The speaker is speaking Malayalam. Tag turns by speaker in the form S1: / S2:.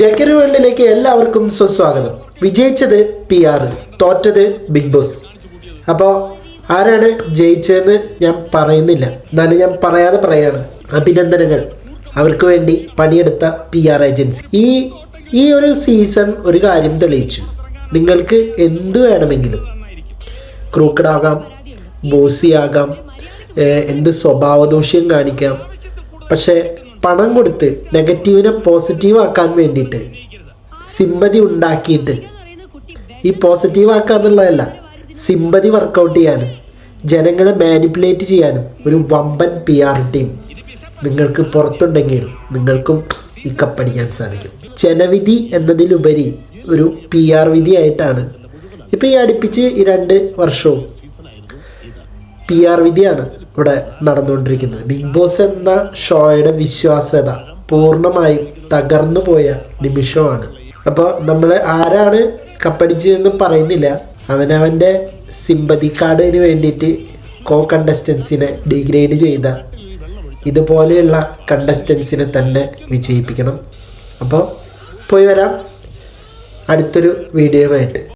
S1: ജക്കരി വേൾഡിലേക്ക് എല്ലാവർക്കും സുസ്വാഗതം. വിജയിച്ചത് പി ആർ തോറ്റത് ബിഗ് ബോസ് അപ്പോൾ ആരാണ് ജയിച്ചതെന്ന് ഞാൻ പറയുന്നില്ല. എന്നാലും ഞാൻ പറയാതെ പറയാണ്. അഭിനന്ദനങ്ങൾ. അവർക്ക് വേണ്ടി പണിയെടുത്ത പി ആർ ഏജൻസി ഈ ഈ ഒരു സീസൺ ഒരു കാര്യം തെളിയിച്ചു. നിങ്ങൾക്ക് എന്തു വേണമെങ്കിലും. ക്രൂക്കഡ് ആകാം ബോസി ആകാം എന്ത് സ്വഭാവദൂഷ്യം കാണിക്കാം. പക്ഷെ പണം കൊടുത്ത് നെഗറ്റീവിനെ പോസിറ്റീവ് ആക്കാൻ വേണ്ടിയിട്ട് സിമ്പതി ഉണ്ടാക്കിയിട്ട്. ഈ പോസിറ്റീവ് ആക്കുക എന്നുള്ളതല്ല സിമ്പതി വർക്കൗട്ട് ചെയ്യാനും ജനങ്ങളെ മാനിപ്പുലേറ്റ് ചെയ്യാനും ഒരു വമ്പൻ പി ആർ ടീം നിങ്ങൾക്ക് പുറത്തുണ്ടെങ്കിൽ നിങ്ങൾക്കും ഈ കപ്പടിക്കാൻ സാധിക്കും. ജനവിധി എന്നതിലുപരി ഒരു പി ആർ വിധിയായിട്ടാണ് ഇപ്പം ഈ അടുപ്പിച്ച് ഈ രണ്ട് വർഷവും പി ആർ വിധിയാണ്. ഇവിടെ നടന്നുകൊണ്ടിരിക്കുന്നത്. ബിഗ് ബോസ് എന്ന ഷോയുടെ വിശ്വാസ്യത പൂർണമായും തകർന്നു പോയ നിമിഷമാണ്. അപ്പോൾ നമ്മൾ ആരാണ് കപ്പടിച്ചതെന്ന് പറയുന്നില്ല. അവനവന്റെ സിമ്പതി കാർഡിന് വേണ്ടിയിട്ട് കോ കണ്ടസ്റ്റൻസിനെ ഡിഗ്രേഡ് ചെയ്ത ഇതുപോലെയുള്ള കണ്ടസ്റ്റൻസിനെ തന്നെ വിജയിപ്പിക്കണം. അപ്പോൾ പോയി വരാം. അടുത്തൊരു വീഡിയോയുമായിട്ട്